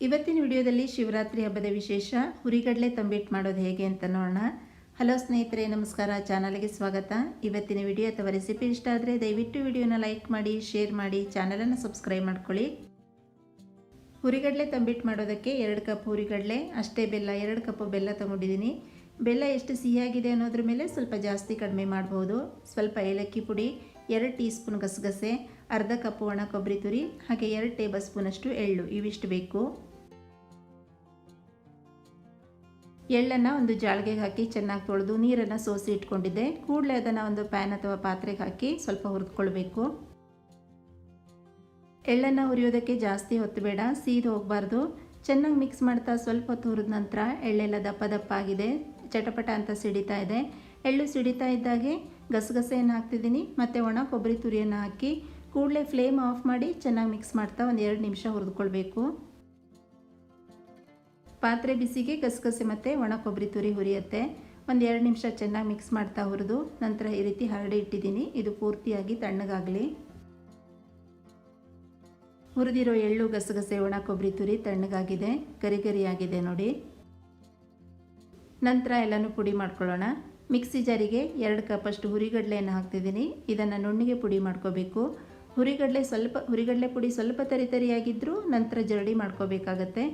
ಇವತ್ತಿನ ವಿಡಿಯೋದಲ್ಲಿ ಶಿವರಾತ್ರಿ ಹಬ್ಬದ ವಿಶೇಷ ಹುರಿಗಡಲೆ ತಂಬಿಟ್ಟು ಮಾಡೋದು ಹೇಗೆ ಅಂತ ನೋಡೋಣ. ಹಲೋ ಸ್ನೇಹಿತರೆ, ನಮಸ್ಕಾರ. ಚಾನಲ್ಗೆ ಸ್ವಾಗತ. ಇವತ್ತಿನ ವಿಡಿಯೋ ಅಥವಾ ರೆಸಿಪಿ ಇಷ್ಟ ಆದರೆ ದಯವಿಟ್ಟು ವಿಡಿಯೋನ ಲೈಕ್ ಮಾಡಿ, ಶೇರ್ ಮಾಡಿ, ಚಾನಲನ್ನು ಸಬ್ಸ್ಕ್ರೈಬ್ ಮಾಡ್ಕೊಳ್ಳಿ. ಹುರಿಗಡಲೆ ತಂಬಿಟ್ಟು ಮಾಡೋದಕ್ಕೆ ಎರಡು ಕಪ್ ಹುರಿಗಡಲೆ, ಅಷ್ಟೇ ಬೆಲ್ಲ, ಎರಡು ಕಪ್ ಬೆಲ್ಲ ತೊಗೊಂಡಿದ್ದೀನಿ. ಬೆಲ್ಲ ಎಷ್ಟು ಸಿಹಿಯಾಗಿದೆ ಅನ್ನೋದ್ರ ಮೇಲೆ ಸ್ವಲ್ಪ ಜಾಸ್ತಿ ಕಡಿಮೆ ಮಾಡ್ಬೋದು. ಸ್ವಲ್ಪ ಏಲಕ್ಕಿ ಪುಡಿ, ಎರಡು ಟೀ ಸ್ಪೂನ್ ಗಸಗಸೆ ಅರ್ಧ ಕಪ್ ಒಣ ಕೊಬ್ಬರಿ ತುರಿ, ಹಾಗೆ ಎರಡು ಟೇಬಲ್ ಸ್ಪೂನಷ್ಟು ಎಳ್ಳು. ಇವಿಷ್ಟು ಬೇಕು. ಎಳ್ಳನ್ನು ಒಂದು ಜಾಳಿಗೆಗೆ ಹಾಕಿ ಚೆನ್ನಾಗಿ ತೊಳೆದು ನೀರನ್ನು ಸೋಸಿ ಇಟ್ಕೊಂಡಿದ್ದೆ. ಕೂಡಲೇ ಅದನ್ನು ಒಂದು ಪ್ಯಾನ್ ಅಥವಾ ಪಾತ್ರೆಗೆ ಹಾಕಿ ಸ್ವಲ್ಪ ಹುರಿದುಕೊಳ್ಬೇಕು. ಎಳ್ಳನ್ನು ಹುರಿಯೋದಕ್ಕೆ ಜಾಸ್ತಿ ಹೊತ್ತು ಬೇಡ, ಸೀದು ಹೋಗಬಾರ್ದು. ಚೆನ್ನಾಗಿ ಮಿಕ್ಸ್ ಮಾಡ್ತಾ ಸ್ವಲ್ಪ ಹೊತ್ತು ಹುರಿದ ನಂತರ ಎಳ್ಳೆಲ್ಲ ದಪ್ಪ ದಪ್ಪ ಆಗಿದೆ. ಚಟಪಟ ಅಂತ ಸಿಡಿತಾ ಇದೆ. ಎಳ್ಳು ಸಿಡಿತಾ ಇದ್ದಾಗೆ ಗಸಗಸೆಯನ್ನು ಹಾಕ್ತಿದ್ದೀನಿ. ಮತ್ತು ಒಣ ಕೊಬ್ಬರಿ ತುರಿಯನ್ನು ಹಾಕಿ ಕೂಡಲೇ ಫ್ಲೇಮ್ ಆಫ್ ಮಾಡಿ ಚೆನ್ನಾಗಿ ಮಿಕ್ಸ್ ಮಾಡ್ತಾ ಒಂದು ಎರಡು ನಿಮಿಷ ಹುರಿದುಕೊಳ್ಬೇಕು. ಪಾತ್ರೆ ಬಿಸಿಗೆ ಗಸಗಸೆ ಮತ್ತು ಒಣ ಕೊಬ್ಬರಿ ತುರಿ ಹುರಿಯುತ್ತೆ. ಒಂದು ಎರಡು ನಿಮಿಷ ಚೆನ್ನಾಗಿ ಮಿಕ್ಸ್ ಮಾಡ್ತಾ ಹುರಿದು ನಂತರ ಈ ರೀತಿ ಹರಡಿ ಇಟ್ಟಿದ್ದೀನಿ. ಇದು ಪೂರ್ತಿಯಾಗಿ ತಣ್ಣಗಾಗಲಿ. ಹುರಿದಿರೋ ಎಳ್ಳು, ಗಸಗಸೆ, ಒಣ ಕೊಬ್ಬರಿ ತುರಿ ತಣ್ಣಗಾಗಿದೆ. ಗರಿ ಗರಿಯಾಗಿದೆ ನೋಡಿ. ನಂತರ ಎಲ್ಲನೂ ಪುಡಿ ಮಾಡ್ಕೊಳ್ಳೋಣ. ಮಿಕ್ಸಿ ಜಾರಿಗೆ ಎರಡು ಕಪ್ಪಷ್ಟು ಹುರಿಗಡಲೆಯನ್ನು ಹಾಕ್ತಿದ್ದೀನಿ. ಇದನ್ನು ನುಣ್ಣಿಗೆ ಪುಡಿ ಮಾಡ್ಕೋಬೇಕು. ಹುರಿಗಡಲೆ ಸ್ವಲ್ಪ, ಹುರಿಗಡಲೆ ಪುಡಿ ಸ್ವಲ್ಪ ತರಿ ತರಿಯಾಗಿದ್ದರೂ ನಂತರ ಜರಡಿ ಮಾಡ್ಕೋಬೇಕಾಗತ್ತೆ.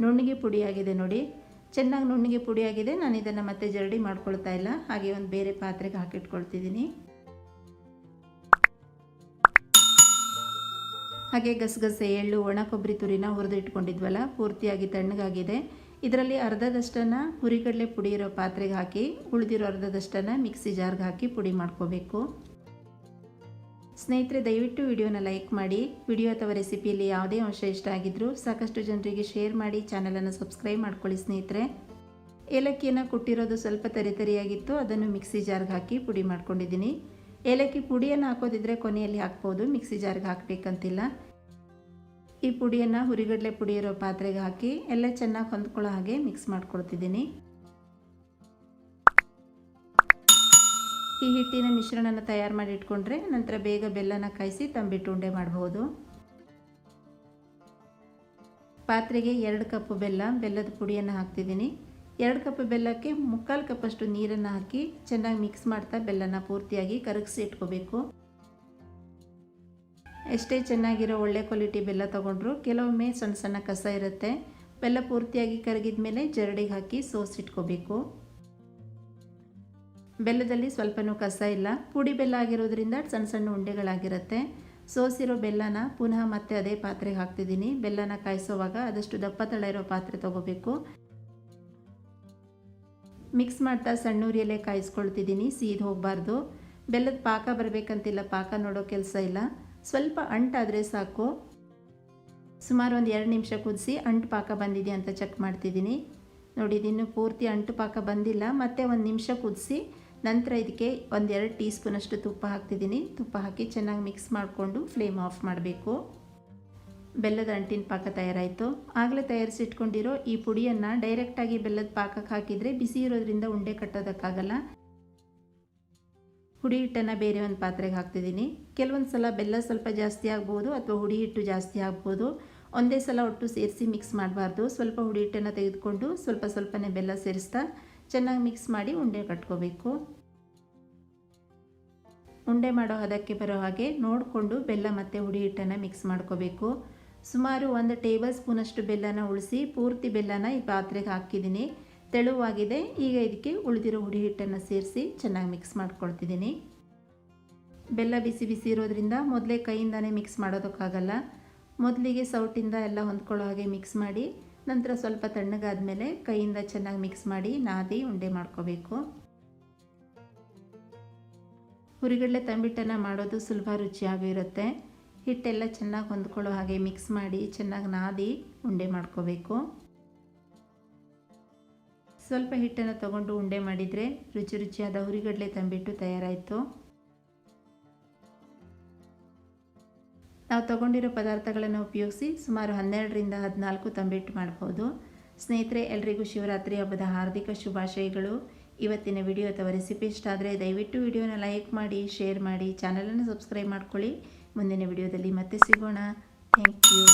ನುಣ್ಣಗೆ ಪುಡಿಯಾಗಿದೆ ನೋಡಿ. ಚೆನ್ನಾಗಿ ನುಣ್ಣಗೆ ಪುಡಿಯಾಗಿದೆ. ನಾನು ಇದನ್ನು ಮತ್ತೆ ಜರಡಿ ಮಾಡ್ಕೊಳ್ತಾ ಇಲ್ಲ. ಹಾಗೆ ಒಂದು ಬೇರೆ ಪಾತ್ರೆಗೆ ಹಾಕಿಟ್ಕೊಳ್ತಿದ್ದೀನಿ. ಹಾಗೆ ಗಸಗಸೆ, ಎಳ್ಳು, ಒಣ ಕೊಬ್ಬರಿ ತುರಿನ ಹುರಿದು ಇಟ್ಕೊಂಡಿದ್ವಲ್ಲ ಪೂರ್ತಿಯಾಗಿ ತಣ್ಣಗಾಗಿದೆ. ಇದರಲ್ಲಿ ಅರ್ಧದಷ್ಟನ್ನು ಹುರಿಗಡಲೆ ಪುಡಿ ಇರೋ ಪಾತ್ರೆಗೆ ಹಾಕಿ, ಉಳಿದಿರೋ ಅರ್ಧದಷ್ಟನ್ನು ಮಿಕ್ಸಿ ಜಾರ್ಗೆ ಹಾಕಿ ಪುಡಿ ಮಾಡ್ಕೋಬೇಕು. ಸ್ನೇಹಿತರೆ, ದಯವಿಟ್ಟು ವಿಡಿಯೋನ ಲೈಕ್ ಮಾಡಿ. ವಿಡಿಯೋ ಅಥವಾ ರೆಸಿಪಿಯಲ್ಲಿ ಯಾವುದೇ ಅಂಶ ಇಷ್ಟ ಆಗಿದ್ದರೂ ಸಾಕಷ್ಟು ಜನರಿಗೆ ಶೇರ್ ಮಾಡಿ, ಚಾನಲನ್ನು ಸಬ್ಸ್ಕ್ರೈಬ್ ಮಾಡ್ಕೊಳ್ಳಿ ಸ್ನೇಹಿತರೆ. ಏಲಕ್ಕಿಯನ್ನು ಕೊಟ್ಟಿರೋದು ಸ್ವಲ್ಪ ತರಿತರಿಯಾಗಿತ್ತು ಅದನ್ನು ಮಿಕ್ಸಿ ಜಾರ್ಗೆ ಹಾಕಿ ಪುಡಿ ಮಾಡ್ಕೊಂಡಿದ್ದೀನಿ. ಏಲಕ್ಕಿ ಪುಡಿಯನ್ನು ಹಾಕೋದಿದ್ರೆ ಕೊನೆಯಲ್ಲಿ ಹಾಕ್ಬೋದು. ಮಿಕ್ಸಿ ಜಾರ್ಗೆ ಹಾಕಬೇಕಂತಿಲ್ಲ. ಈ ಪುಡಿಯನ್ನು ಹುರಿಗಡಲೆ ಪುಡಿ ಇರೋ ಪಾತ್ರೆಗೆ ಹಾಕಿ, ಎಲ್ಲ ಚೆನ್ನಾಗಿ ಹೊಂದ್ಕೊಳ್ಳೋ ಹಾಗೆ ಮಿಕ್ಸ್ ಮಾಡ್ಕೊಳ್ತಿದ್ದೀನಿ. ಈ ಹಿಟ್ಟಿನ ಮಿಶ್ರಣನ ತಯಾರು ಮಾಡಿ ಇಟ್ಕೊಂಡ್ರೆ ನಂತರ ಬೇಗ ಬೆಲ್ಲನ ಕಾಯಿಸಿ ತಂಬಿಟ್ಟು ಉಂಡೆ ಮಾಡಬಹುದು ಪಾತ್ರೆಗೆ ಎರಡು ಕಪ್ ಬೆಲ್ಲ, ಬೆಲ್ಲದ ಪುಡಿಯನ್ನು ಹಾಕ್ತಿದ್ದೀನಿ. ಎರಡು ಕಪ್ ಬೆಲ್ಲಕ್ಕೆ ಮುಕ್ಕಾಲು ಕಪ್ಪಷ್ಟು ನೀರನ್ನು ಹಾಕಿ ಚೆನ್ನಾಗಿ ಮಿಕ್ಸ್ ಮಾಡ್ತಾ ಬೆಲ್ಲನ ಪೂರ್ತಿಯಾಗಿ ಕರಗಿಸಿ ಇಟ್ಕೋಬೇಕು. ಎಷ್ಟೇ ಚೆನ್ನಾಗಿರೋ ಒಳ್ಳೆ ಕ್ವಾಲಿಟಿ ಬೆಲ್ಲ ತೊಗೊಂಡ್ರು ಕೆಲವೊಮ್ಮೆ ಸಣ್ಣ ಸಣ್ಣ ಕಸ ಇರುತ್ತೆ. ಬೆಲ್ಲ ಪೂರ್ತಿಯಾಗಿ ಕರಗಿದ ಮೇಲೆ ಜರಡಿಗೆ ಹಾಕಿ ಸೋಸಿಟ್ಕೋಬೇಕು. ಬೆಲ್ಲದಲ್ಲಿ ಸ್ವಲ್ಪನೂ ಕಸ ಇಲ್ಲ. ಪುಡಿ ಬೆಲ್ಲ ಆಗಿರೋದ್ರಿಂದ ಸಣ್ಣ ಸಣ್ಣ ಉಂಡೆಗಳಾಗಿರುತ್ತೆ. ಸೋಸಿರೋ ಬೆಲ್ಲನ ಪುನಃ ಮತ್ತೆ ಅದೇ ಪಾತ್ರೆಗೆ ಹಾಕ್ತಿದ್ದೀನಿ. ಬೆಲ್ಲನ ಕಾಯಿಸೋವಾಗ ಆದಷ್ಟು ದಪ್ಪ ತಳ ಇರೋ ಪಾತ್ರೆ ತೊಗೋಬೇಕು. ಮಿಕ್ಸ್ ಮಾಡ್ತಾ ಸಣ್ಣ ಉರಿಯಲ್ಲೇ ಕಾಯಿಸ್ಕೊಳ್ತಿದ್ದೀನಿ. ಸೀದ್ ಹೋಗಬಾರ್ದು. ಬೆಲ್ಲದ ಪಾಕ ಬರಬೇಕಂತಿಲ್ಲ. ಪಾಕ ನೋಡೋ ಕೆಲಸ ಇಲ್ಲ. ಸ್ವಲ್ಪ ಅಂಟಾದರೆ ಸಾಕು. ಸುಮಾರು ಒಂದು ಎರಡು ನಿಮಿಷ ಕುದಿಸಿ ಅಂಟು ಪಾಕ ಬಂದಿದೆ ಅಂತ ಚೆಕ್ ಮಾಡ್ತಿದ್ದೀನಿ. ನೋಡಿ, ಇದಿನ್ನೂ ಪೂರ್ತಿ ಅಂಟು ಪಾಕ ಬಂದಿಲ್ಲ. ಮತ್ತೆ ಒಂದು ನಿಮಿಷ ಕುದಿಸಿ ನಂತರ ಇದಕ್ಕೆ ಒಂದೆರಡು ಟೀ ಸ್ಪೂನಷ್ಟು ತುಪ್ಪ ಹಾಕ್ತಿದ್ದೀನಿ. ತುಪ್ಪ ಹಾಕಿ ಚೆನ್ನಾಗಿ ಮಿಕ್ಸ್ ಮಾಡಿಕೊಂಡು ಫ್ಲೇಮ್ ಆಫ್ ಮಾಡಬೇಕು. ಬೆಲ್ಲದ ಅಂಟಿನ ಪಾಕ ತಯಾರಾಯಿತು. ಆಗಲೇ ತಯಾರಿಸಿಟ್ಕೊಂಡಿರೋ ಈ ಪುಡಿಯನ್ನು ಡೈರೆಕ್ಟಾಗಿ ಬೆಲ್ಲದ ಪಾಕಕ್ಕೆ ಹಾಕಿದರೆ ಬಿಸಿ ಇರೋದ್ರಿಂದ ಉಂಡೆ ಕಟ್ಟೋದಕ್ಕಾಗಲ್ಲ. ಹುಡಿ ಹಿಟ್ಟನ್ನು ಬೇರೆ ಒಂದು ಪಾತ್ರೆಗೆ ಹಾಕ್ತಿದ್ದೀನಿ. ಕೆಲವೊಂದು ಸಲ ಬೆಲ್ಲ ಸ್ವಲ್ಪ ಜಾಸ್ತಿ ಆಗ್ಬೋದು ಅಥವಾ ಹುಡಿ ಹಿಟ್ಟು ಜಾಸ್ತಿ ಆಗ್ಬೋದು. ಒಂದೇ ಸಲ ಒಟ್ಟು ಸೇರಿಸಿ ಮಿಕ್ಸ್ ಮಾಡಬಾರ್ದು. ಸ್ವಲ್ಪ ಹುಡಿ ಹಿಟ್ಟನ್ನು ತೆಗೆದುಕೊಂಡು ಸ್ವಲ್ಪ ಸ್ವಲ್ಪನೇ ಬೆಲ್ಲ ಸೇರಿಸ್ತಾ ಚೆನ್ನಾಗಿ ಮಿಕ್ಸ್ ಮಾಡಿ ಉಂಡೆ ಕಟ್ಕೋಬೇಕು. ಉಂಡೆ ಮಾಡೋ ಹದಕ್ಕೆ ಬರೋ ಹಾಗೆ ನೋಡಿಕೊಂಡು ಬೆಲ್ಲ ಮತ್ತು ಹುಡಿ ಹಿಟ್ಟನ್ನು ಮಿಕ್ಸ್ ಮಾಡ್ಕೋಬೇಕು. ಸುಮಾರು ಒಂದು ಟೇಬಲ್ ಸ್ಪೂನಷ್ಟು ಬೆಲ್ಲನ ಉಳಿಸಿ ಪೂರ್ತಿ ಬೆಲ್ಲನ ಈ ಪಾತ್ರೆಗೆ ಹಾಕಿದ್ದೀನಿ. ತೆಳುವಾಗಿದೆ. ಈಗ ಇದಕ್ಕೆ ಉಳಿದಿರೋ ಹುಡಿ ಹಿಟ್ಟನ್ನು ಸೇರಿಸಿ ಚೆನ್ನಾಗಿ ಮಿಕ್ಸ್ ಮಾಡ್ಕೊಳ್ತಿದ್ದೀನಿ. ಬೆಲ್ಲ ಬಿಸಿ ಬಿಸಿ ಇರೋದ್ರಿಂದ ಮೊದಲೇ ಕೈಯಿಂದನೇ ಮಿಕ್ಸ್ ಮಾಡೋದಕ್ಕಾಗಲ್ಲ. ಮೊದಲಿಗೆ ಸೌಟಿಂದ ಎಲ್ಲ ಹೊಂದ್ಕೊಳ್ಳೋ ಹಾಗೆ ಮಿಕ್ಸ್ ಮಾಡಿ ನಂತರ ಸ್ವಲ್ಪ ತಣ್ಣಗಾದ ಮೇಲೆ ಕೈಯಿಂದ ಚೆನ್ನಾಗಿ ಮಿಕ್ಸ್ ಮಾಡಿ ನಾದಿ ಉಂಡೆ ಮಾಡ್ಕೋಬೇಕು. ಹುರಿಗಡಲೆ ತಂಬಿಟ್ಟನ್ನು ಮಾಡೋದು ಸುಲಭ ರುಚಿಯಾಗಿರುತ್ತೆ ಹಿಟ್ಟೆಲ್ಲ ಚೆನ್ನಾಗಿ ಹೊಂದ್ಕೊಳ್ಳೋ ಹಾಗೆ ಮಿಕ್ಸ್ ಮಾಡಿ ಚೆನ್ನಾಗಿ ನಾದಿ ಉಂಡೆ ಮಾಡ್ಕೋಬೇಕು. ಸ್ವಲ್ಪ ಹಿಟ್ಟನ್ನು ತಗೊಂಡು ಉಂಡೆ ಮಾಡಿದರೆ ರುಚಿ ರುಚಿಯಾದ ಹುರಿಗಡಲೆ ತಂಬಿಟ್ಟು ತಯಾರಾಯಿತು. ನಾವು ತಗೊಂಡಿರೋ ಪದಾರ್ಥಗಳನ್ನು ಉಪಯೋಗಿಸಿ ಸುಮಾರು ಹನ್ನೆರಡರಿಂದ ಹದಿನಾಲ್ಕು ತಂಬಿಟ್ಟು ಮಾಡ್ಬೋದು ಸ್ನೇಹಿತರೆ, ಎಲ್ರಿಗೂ ಶಿವರಾತ್ರಿ ಹಬ್ಬದ ಹಾರ್ದಿಕ ಶುಭಾಶಯಗಳು. ಇವತ್ತಿನ ವಿಡಿಯೋ ಅಥವಾ ರೆಸಿಪಿ ಇಷ್ಟ ಆದರೆ ದಯವಿಟ್ಟು ವಿಡಿಯೋನ ಲೈಕ್ ಮಾಡಿ, ಶೇರ್ ಮಾಡಿ, ಚಾನಲನ್ನು ಸಬ್ಸ್ಕ್ರೈಬ್ ಮಾಡ್ಕೊಳ್ಳಿ. ಮುಂದಿನ ವಿಡಿಯೋದಲ್ಲಿ ಮತ್ತೆ ಸಿಗೋಣ. Thank you.